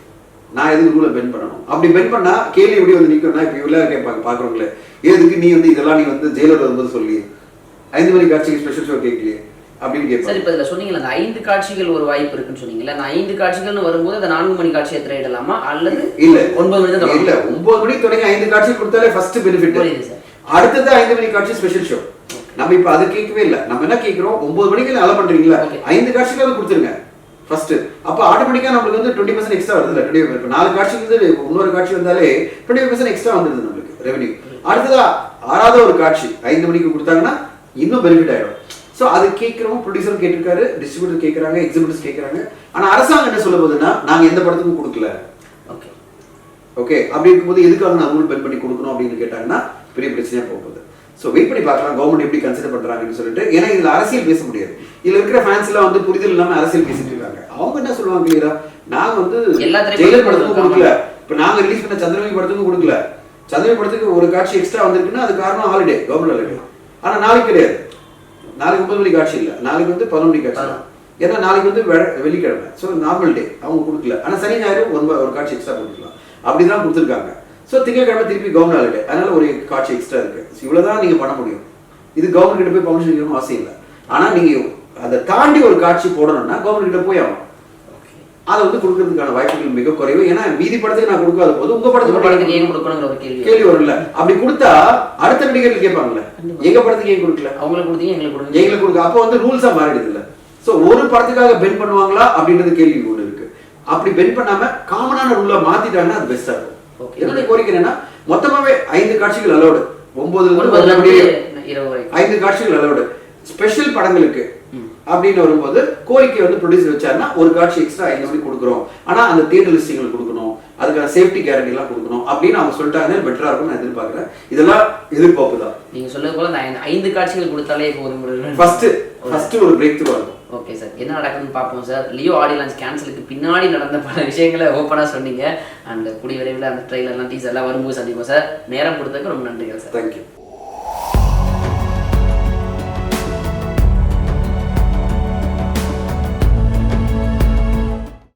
நான் எதுக்கு ரூலை பெண்ட் பண்ணணும்? அப்படி பெண்ட் பண்ணா கேள்வி எப்படி வந்து நிற்கும்னா இப்போ இவ்வளோ கேட்பாங்க பார்க்குறவங்களே எதுக்கு நீ வந்து இதெல்லாம் நீ வந்து ஜெயிலர் வரும்போது சொல்லி ஐந்து மணி காட்சிக்கு ஸ்பெஷல் ஷோ கேட்கலையே? அப்படின்னு சார் இப்போ இதில் சொன்னீங்களா அந்த ஐந்து காட்சிகள் ஒரு வாய்ப்பு இருக்குன்னு சொன்னீங்கல்ல அந்த ஐந்து காட்சிகள்னு வரும்போது அந்த நான்கு மணி காட்சியை திரையிடலாமா? அல்லது இல்ல. ஒன்பது மணி தான் இல்ல ஒன்பது மணிக்கு தொடங்கி ஐந்து காட்சி கொடுத்தாலே ஃபர்ஸ்ட் பெனிஃபிட் புரியுது சார். அடுத்தது ஐந்து மணி காட்சி ஸ்பெஷல் ஷோ நம்ம இப்ப அது கேட்கவே இல்ல. நம்ம என்ன கேட்கிறோம்? ஒன்பது மணிக்கு அலை பண்றீங்களா. ஐந்து காட்சிகள் கொடுத்துருங்க ஃபர்ஸ்ட் அப்ப ஆட்டோமேட்டிக்கா நம்மளுக்கு வந்து டுவெண்ட்டி பர்சன்ட் எக்ஸ்ட்ரா வருது இல்லை டுவெண்ட்டி நாலு காட்சி வந்து இன்னொரு காட்சி வந்தாலே டுவெண்ட்டி பர்சன்ட் எக்ஸ்ட்ரா வந்துருது நம்மளுக்கு ரெவன்யூ அடுத்ததா ஆறாவது ஒரு காட்சி ஐந்து மணிக்கு கொடுத்தாங்கன்னா இன்னும் பெனிஃபிட் ஆயிடும். ஸோ அது கேட்குறோம் ப்ரொடியூசர் கேட்டிருக்காரு டிஸ்ட்ரிபியூட்டர் கேட்குறாங்க எக்ஸிபிட்டர்ஸ் கேட்குறாங்க. ஆனா அரசாங்கம் என்ன சொல்ல போகுதுன்னா நாங்க எந்த படத்துக்கும் கொடுக்கல. ஓகே ஓகே அப்படி இருக்கும்போது எதுக்காக நான் ரூல் பென் பண்ணி கொடுக்கணும் அப்படின்னு கேட்டாங்கன்னா பெரிய பிரச்சனையா போக போகுது. ஸோ வெயிட் பண்ணி பார்க்கலாம் கவர்மெண்ட் எப்படி கன்சிடர் பண்றாங்கன்னு சொல்லிட்டு. ஏன்னா இதுல அரசியல் பேச முடியாது. இதுல இருக்கிற ஃபேன்ஸ் எல்லாம் வந்து புரிதல் இல்லாம அரசியல் பேசிட்டு இருக்காங்க. அவங்க என்ன சொல்லுவாங்க கிளியரா நாங்க வந்து ஜெயிலர் படத்துக்கும். கொடுக்கல. இப்ப நாங்க ரிலீஸ் பண்ண சந்திரமுகி படத்துக்கும் கொடுக்கல. சந்திரமுகி படத்துக்கு ஒரு காட்சி எக்ஸ்ட்ரா வந்திருக்குன்னா அது காரணம் ஹாலிடே கவர்மெண்ட் ஹாலிடே ஆனா நாளைக்கு கிடையாது. நாளைக்கு ஒன்பது மணி காட்சி இல்ல. நாளைக்கு வந்து பதினொரு மணி காட்சி. தான். ஏன்னா நாளைக்கு வந்து வெள்ளிக்கிழமை. ஸோ நார்மல் டே அவங்க கொடுக்கல. ஆனா சனி ஞாயிறு ஒன்பது ஒரு காட்சி எக்ஸ்ட்ரா கொடுத்துக்கலாம் அப்படிதான் கொடுத்துருக்காங்க. ஸோ திங்கட்கிழமை திருப்பி கவர்மெண்ட் ஹாலிடே அதனால ஒரு காட்சி எக்ஸ்ட்ரா இருக்கு. So இவ்வளவுதான் நீங்க பண்ண முடியும். இது கவர்மெண்ட் கிட்ட போய் பர்மிஷன் கேட்கணும் அவசியம் இல்லை. ஆனா நீங்க அதை தாண்டி ஒரு காட்சி போடணும்னா கவர்மெண்ட் கிட்ட போய் ஆகணும். அதை வந்து கொடுக்கறதுக்கான வாய்ப்புகள் மிக குறைவு. ஏன்னா மீதி படத்துக்கு நான் கொடுக்காத போது உங்க படத்துக்கு படத்துக்கு ஏன் கொடுக்கணுங்கிற ஒரு கேள்வி கேள்வி வரும்ல. அப்படி கொடுத்தா அடுத்த நடிகர்கள் கேட்பாங்கல்ல. எங்க படத்துக்கு ஏன் கொடுக்கல? அவங்களுக்கு கொடுத்தீங்க எங்களுக்கு கொடுங்க. எங்களுக்கு கொடுக்க அப்போ வந்து ரூல்ஸா மாறிடுது இல்ல சோ ஒரு படத்துக்காக பென் பண்ணுவாங்களா அப்படின்றது கேள்வி ஒண்ணு இருக்கு. அப்படி பென் பண்ணாம காமனான ரூலா மாத்திட்டாங்கன்னா அது பெஸ்டா இருக்கும். என்னுடைய கோரிக்கை என்னன்னா மொத்தமாவே ஐந்து காட்சிகள் அலௌடு ஒன்பதுல இருந்து ஐந்து காட்சிகள் அலௌடு ஸ்பெஷல் படங்களுக்கு அப்படின்னு வரும்போது கோரிக்கை வந்து ப்ரொடியூசர் வச்சாருன்னா ஒரு காட்சி எக்ஸ்ட்ரா ஐந்து மணி கொடுக்குறோம். ஆனா அந்த தியேட்டர் லிஸ்டிங்கள் கொடுக்கணும். அதுக்கான சேஃப்டி கேரண்டி எல்லாம் கொடுக்கணும். அப்படின்னு அவங்க சொல்லிட்டாங்கன்னா பெட்டரா இருக்கும் நான் எதிர்பார்க்கறேன். இதெல்லாம் எதிர்பார்ப்பு தான். நீங்க சொல்றது போல அந்த ஐந்து- காட்சிகள் கொடுத்தாலே போதும் ஃபர்ஸ்ட் ஃபர்ஸ்ட் ஒரு பிரேக் த்ரூ ஆகும். ஓகே சார் என்ன நடக்குதுன்னு பார்ப்போம் சார் லியோ ஆடியோ லான்ச் கேன்சலுக்கு பின்னாடி நடந்த பல விஷயங்களை ஓப்பனாக சொன்னீங்க. அண்ட் கூடிய விரைவில் அந்த ட்ரெயிலர்லாம் டீசர்லாம் வரும்போது சந்திப்போம் சார் நேரம் கொடுத்ததுக்கு ரொம்ப நன்றிகள் சார் தேங்க்யூ